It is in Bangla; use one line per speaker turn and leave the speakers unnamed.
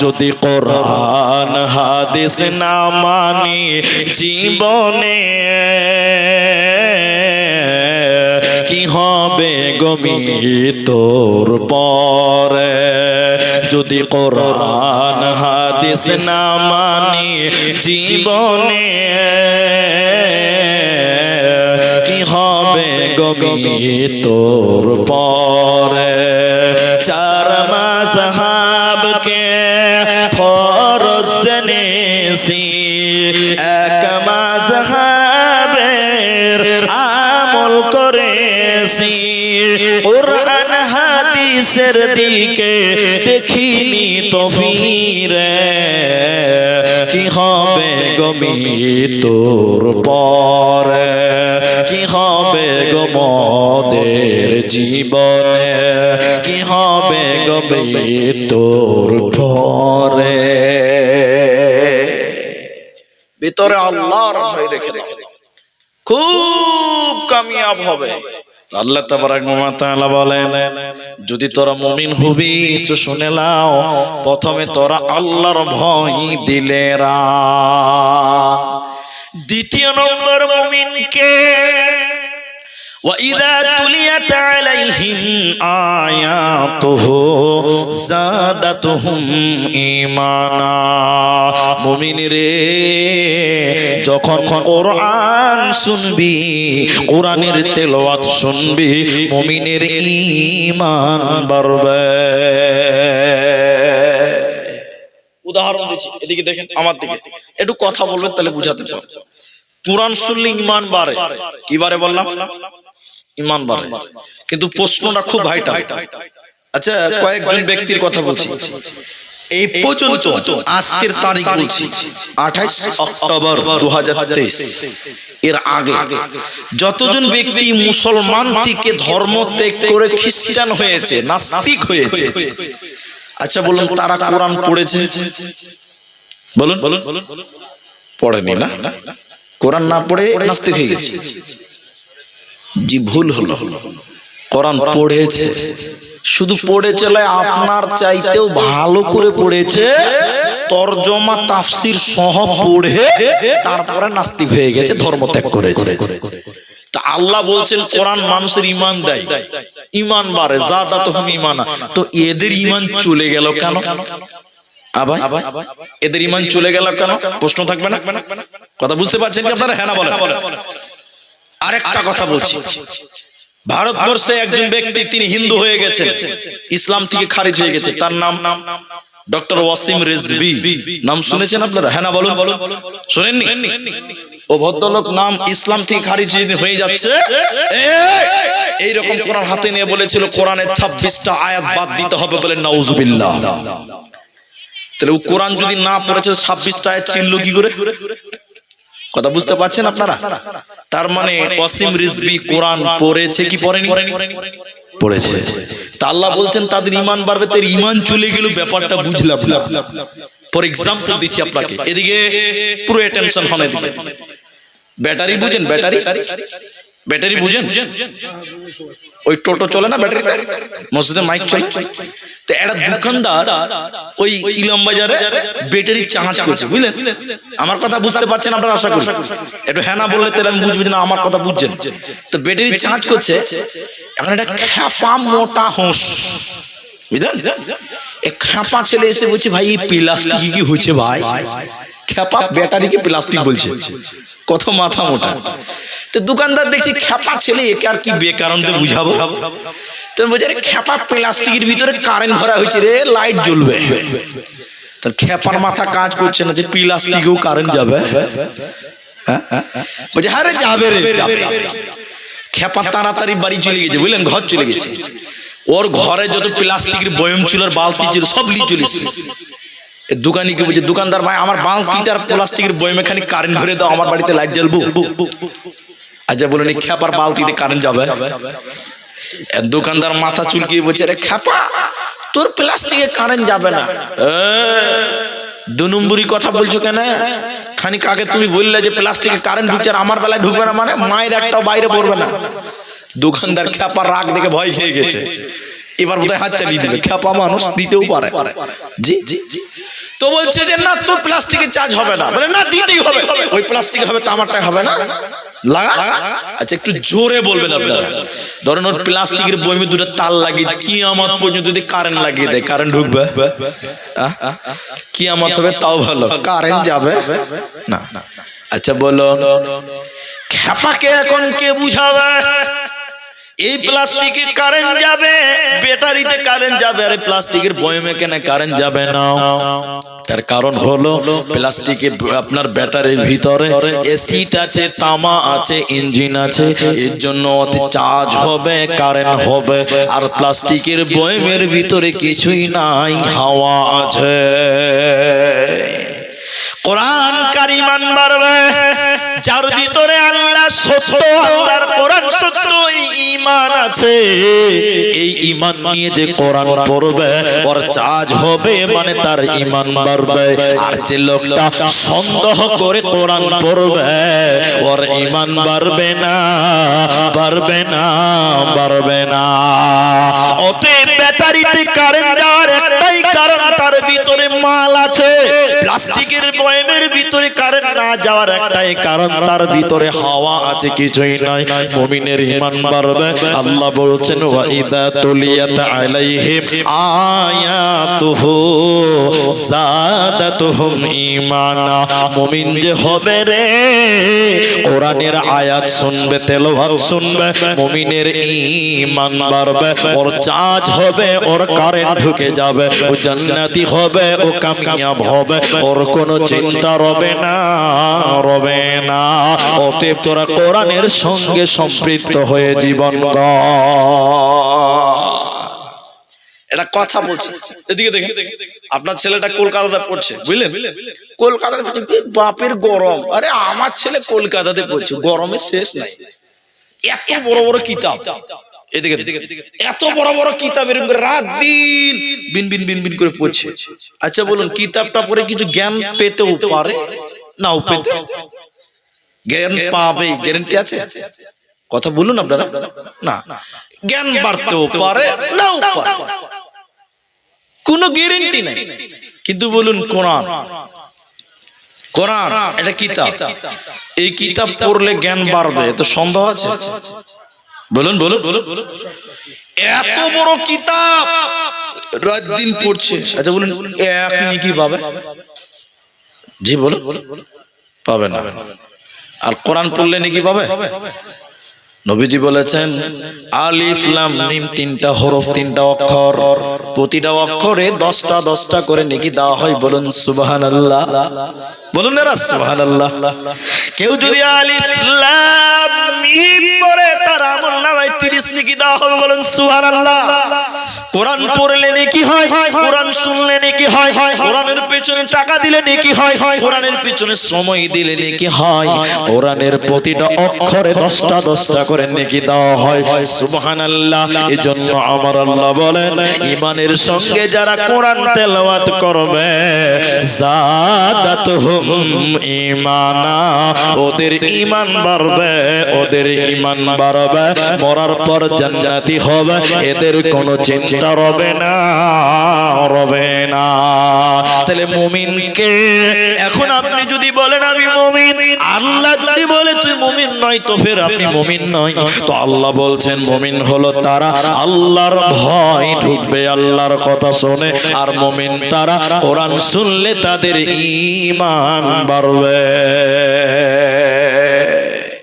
যদি কোরআন হাদিস না মানি জীবনে, কি হবে গমি তোর পরে? যদি কোরআন হাদিস না মানি জীবনে, কি হবে গমি তোর পরে? চার এক মাস হাবের আমল করেছি। কোরআন হাদিসের দিকে দেখিনি তো ফিরে কি হবে গমি তোর পরে? কি হবে গো মদের জীবনে? কি হবে গমি তোর ভিতরে আল্লাহর ভয় রেখে রেখে খুব কামিয়াব হবে। আল্লাহ বলেন, যদি তোরা মুমিন হবি শুনে নাও। প্রথমে তোরা আল্লাহর ভয় দিলে দ্বিতীয় নম্বর মুমিনকে وإذا تليت عليهم آياته زادتهم إيمانا মুমিন রে যখন কোরআন শুনবি কোরআনের তেলাওয়াত শুনবি মুমিনের ঈমান বাড়বে উদাহরণ দিচ্ছি এদিকে দেখেন আমার দিকে একটু কথা বলবেন তাহলে বুঝাতে পারবো কোরআন শুনলে ইমান বাড়ে কি বারে বললাম ইমান বাড়ে। কিন্তু প্রশ্নটা খুব ভাইটাল আচ্ছা কয়েকজন ব্যক্তির কথা বলছি। এই পর্যন্ত আজকের তারিখ বলছি আঠাইশ অক্টোবর দু এর আগে যতজন ব্যক্তি মুসলমান থেকে ধর্ম ত্যাগ করে খ্রিস্টান হয়েছে নাস্তিক হয়েছে। আচ্ছা বলুন তারা কোরআন পড়েছে? বলুন। বলুন পড়েনি না? কোরআন না পড়ে নাস্তিক হয়ে গেছে। জি, ভুল হলো। কোরআন পড়েছে। শুধু পড়ে চলে আপনার চাইতেও ভালো করে পড়েছে। তরজমা, তাফসির সহ পড়ে তারপরে নাস্তিক হয়ে গেছে, ধর্ম ত্যাগ করেছে। তা আল্লাহ বলছেন, কোরআন মানুষের ইমান দেয়। ইমান বাড়ে জাদা তো হুম ইমানা তো এদের ইমান চলে গেল কেন? আবার এদের ইমান চলে গেল কেন? প্রশ্ন থাকবে না? কথা বুঝতে পারছেন কি আপনারা? হ্যাঁ না বলেন। আরেকটা কথা বলছি। ভারতবর্ষে একজন ব্যক্তি তিনি হিন্দু হয়ে গেছেন। ইসলাম থেকে খারিজ হয়ে গেছে। তার নাম ডক্টর ওয়াসিম রেজবি নাম শুনেছেন আপনারা? হ্যাঁ না বলুন। শোনেননি? ও ভদ্রলোক নাম ইসলাম থেকে খারিজ হয়ে যাচ্ছে? এই! রকম কোরআন হাতে নিয়ে বলেছিল কোরআনের ছাব্বিশটা আয়াত বাদ দিতে হবে বলে নাউজুবিল্লাহ। তাহলে ও কোরআন যদি না পড়েছে ছাব্বিশটা আয়াত চিনল কি করে? কথা বুঝতে পারছেন আপনারা? তার মানে অসীম রিজবি কোরআন পড়েছে কি পড়েনি? পড়েছে। তা আল্লাহ বলছেন, তাদের ইমান বাড়বে, তার ইমান চলে গেল, ব্যাপারটা বুঝলাম না। ফর এক্সাম্পল দিচ্ছি আপনাকে। এদিকে পুরো অ্যাটেনশন হন এদিকে। ব্যাটারি বুঝেন, ব্যাটারি? ব্যাটারি বুঝেন? ওই টোটো চলে না ব্যাটারিতে মসজিদে মাইক চলে? তো একটা দোকানদার ওই ইলম বাজারে ব্যাটারি চার্জ করছে বুঝলেন? আমার কথা বুঝতে পারছেন আপনারা আশা করি। একটু হ্যাঁ না বললে তাহলে আমি বুঝব না আমার কথা বুঝছেন। তো ব্যাটারি চার্জ করছে এখন একটা খ্যাপা মোটা হোস বুঝলেন? এ খ্যাপা ছেলে এসে বলছে ভাই এই প্লাস্টিক কি হয়েছে ভাই? খ্যাপা ব্যাটারিকে প্লাস্টিক বলছে। কত মাথা মোটা। তো দোকানদার দেখছি, খ্যাপা ছেলে, একে আর কি বেকারণতে বুঝাবো? তো বলছে রে খ্যাপা প্লাস্টিকের ভিতরে কারেন্ট ভরা হয়েছে রে লাইট জ্বলবে। তোর খ্যাপার মাথা কাজ করছে না যে প্লাস্টিকেও কারেন্ট যাবে। হ্যাঁ? বলছে হ্যাঁ রে, যাবে রে খ্যাপা তাড়াতাড়ি বাড়ি চলে গেছে, বুঝলেন? ঘর চলে গেছে। ওর ঘরে যত প্লাস্টিকের বয়ম ছিল বালতি ছিল, সব নিয়ে চলে এসছে। এ দোকানিকে বলছে, দোকানদার ভাই, আমার বালতিতে আর প্লাস্টিকের বয়মে খানি কারেন্ট ভরে দাও, আমার বাড়িতে লাইট জ্বলবো। আচ্ছা বলেন, এই খ্যাপার বালতিতে কারেন্ট যাবে? দোকানদার মাথা চুলকিয়ে বলছে রে খ্যাপা, তোর প্লাস্টিকে কারেন্ট যাবে না। দু নম্বরই কথা বলছো কেন? খানিক আগে তুমি বললে যে প্লাস্টিকে কারেন্ট ঢুকছে আর আমার বেলায় ঢুকবে না মানে মায়ের একটাও বাইরে পড়বে না। দোকানদার খেপার রাগ দেখে ভয় খেয়ে গেছে। এবার বোধহয় হাত চালিয়ে দিবে খ্যাপা মানুষ দিতেও পারে। জি? তো বলছে যে না তোর প্লাস্টিকের চার্জ হবে না। বলে না দিতেই হবে। ওই প্লাস্টিক হবে তো আমারটা হবে না। লাগা? আচ্ছা একটু জোরে বলবেন আপনারা। ধরেন ওর প্লাস্টিকের বইমে দুটো তার লাগিয়ে কি আমার পর্যন্ত যদি কারেন্ট লাগিয়ে দেয় কারেন্ট ঢুকবে? কি আমার হবে তাও ভালো। কারেন্ট যাবে? না। আচ্ছা বলো। খ্যাপাকে এখন কে বুঝাবে? এই প্লাস্টিকে কারেন্ট যাবে ব্যাটারিতে কারেন্ট যাবে আর প্লাস্টিকের বয়মে কেন কারেন্ট যাবে না? তার কারণ হলো প্লাস্টিকে আপনার ব্যাটারির ভিতরে এসিড আছে তামা আছে ইঞ্জিন আছে এর জন্য অতি চার্জ হবে কারেন্ট হবে। আর প্লাস্টিকের বয়মের ভিতরে কিছুই নাই হাওয়া আছে। কোরআন কারিমান বাড়বে যার ভিতরে আল্লাহ সত্য, আল্লাহর কোরআন সত্য, এই ঈমান আছে। এই ঈমান নিয়ে যে কোরআন পড়বে, ওর চার্জ হবে মানে তার ঈমান বাড়বে। আর যে লোকটা সন্দেহ করে কোরআন পড়বে, ওর ঈমান বাড়বে না বাড়বে না বাড়বে না। অতএব ব্যাটারিতে কারেন্ট যাওয়ার একটাই কারণ, তার ভিতরে মাল আছে। প্লাস্টিকের বয়মের ভিতরে কারেন্ট না যাওয়ার একটাই কারণ, তার ভিতরে হাওয়া আছে, কিছুই নাই। মুমিনের ঈমান বাড়বে। আল্লাহ বলছেন ওয়া ইদা তুলিয়াত আলাইহিম আয়াতুহু জাদাতুহুম ঈমানা। মুমিন যে হবে রে, কোরআনের আয়াত শুনবে, তেলাওয়াত শুনবে, মুমিনের ঈমান বাড়বে। ওর চার্জ হবে, ওর কারেন্ট ঢুকে যাবে, ও জান্নাতি হবে, ও কামিয়াব হবে। ওর কোনো চিন্তা রবে না রবে না। অতএব তোরা কোরআনের সঙ্গে সম্পৃক্ত হয়ে জীবন এটা কথা বলছে এদিকে দেখেন আপনার ছেলেটা কলকাতাতে পড়ছে বুঝলেন? কলকাতাতে পড়ছে বাপের গরম। আরে আমার ছেলে কলকাতাতে পড়ছে গরমে শেষ নাই। এত বড় বড় কিতাব। এদিকে এত বড় বড় কিতাব এরকম রাত দিন বিন বিন বিন বিন করে পড়ছে। আচ্ছা বলুন কিতাবটা পড়ে কিছু জ্ঞান পেতেও পারে? নাও পেতে। জ্ঞান পাবে গ্যারেন্টি আছে? কথা বলুন আপনারা। না। জ্ঞান বাড়তেও পারে নাও পারে। কোনো গ্যারেন্টি নাই। কিন্তু বলুন কোরআন। কোরআন। এটা কিতাব। এই কিতাব পড়লে জ্ঞান বাড়বে তো সন্দেহ আছে। বলুন বলুন। বলুন এত বড় কিতাব। রাত দিন পড়ছে। আচ্ছা বলুন এক নিকি পাবে জি, বলুন। পাবে না। আর কোরআন পড়লে নাকি পাবে? নবীজি বলেছেন, আলিফ, লাম, মিম তিনটা হরফ, তিনটা অক্ষর। প্রতিটা অক্ষরে দশটা দশটা করে নেকি দেওয়া হয়। বলুন, সুবহানাল্লাহ। বলুন না সুবহানাল্লাহ। কেউ যদি আলিফ, লাম মিম পরে তার আমল নামায় 30 নেকি দেওয়া হবে বলেন সুহান সুবহানাল্লাহ। কোরআন পড়লে নেকি হয়? কোরআন শুনলে নেকি হয়? কোরআনের পেছনে টাকা দিলে নেকি হয়? কোরআনের পেছনে সময় দিলে নেকি হয়? কোরআনের প্রতিটা অক্ষরে দশটা দশটা করে নেকি দেওয়া হয়। সুবহানাল্লাহ এজন্য আমার আল্লাহ বলেন ইমানের সঙ্গে যারা কোরআন তেলাওয়াত করবে জাদাতুহুম ঈমানা ওদের ঈমান বাড়বে ওদের ঈমান বাড়বে মরার পর জান্নাতি হবে এদের কোনো চিন্তা রবে না রবে না। তাহলে মুমিনকে এখন আপনি যদি বলেন আমি মুমিন, আল্লাহ যদি বলে তুই মুমিন নয়, তো ফের আপনি মুমিন নয়। তো আল্লাহ বলছেন, মুমিন হলো তারা আল্লাহর ভয় ঢুকবে, আল্লাহর কথা শুনে, আর মুমিন তারা কোরআন শুনলে তাদের ঈমান বাড়বে।